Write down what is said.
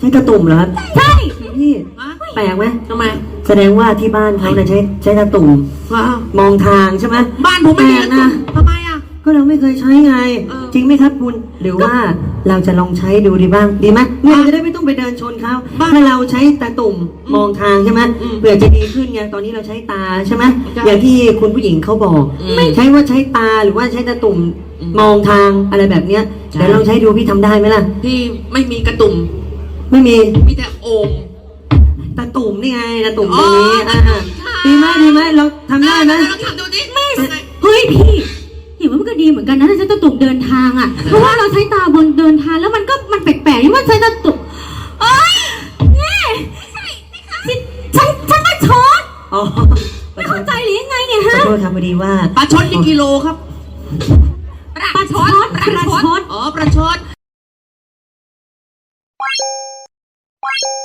ช้ใช้ตะตุ่มเหรอครับใช่พี่ฮะแปลกไหมทำไม แสดงว่าที่บ้านเขาเนี่ยใช้ใช้ตะตุ่มว้าวมองทางใช่ไหมบ้านผมไม่มีแปลกนะทำไมอะ ก็เราไม่เคยใช้ไงเออจริงไหมครับคุณ หรือว่าเราจะลองใช้ดูดีบ้างดีไหมเนี่ยเราจะได้ไม่ต้องไปเดินชนเขาบ้านถ้าเราใช้ตาตุ่มมองทางใช่ไหมอืมเผื่อจะดีขึ้นไงตอนนี้เราใช้ตาใช่ไหมใช่อย่างที่คุณผู้หญิงเขาบอกอืมไม่ใช้ว่าใช้ตาหรือว่าใช้ตาตุ่มอืมมองทางอะไรแบบเนี้ยใช่เดี๋ยวลองใช้ดูพี่ทำได้ไหมล่ะที่ไม่มีกระตุ่ม ไม่มีมีแต่โอ่ง ตาตุ่มนี่ไงตาตุ่มตรงนี้อ๋ออ่าตาตุ่มใช่ดีไหมดีไหมเราทำได้ไหมลองทำดูดิไม่เฮ้ยพี่เห็นว่ามันก็ดีเหมือนกันนะถ้าใช้ตาตุ่มเดินทางอะ เพราะว่าเราใช้ตาบนเดินทางแล้วมันก็มันแปลกๆที่ว่าใช้ตาตุ่มเอ้ยนี่ฉันฉันมาช็อตอ๋อไม่เข้าใจหรือยังไงเนี่ยขอฮะโทษครับพอดีว่าปลาชดกี่กิโลครับปลาช็อตปลาช็อตอ๋อปลาชด Bye.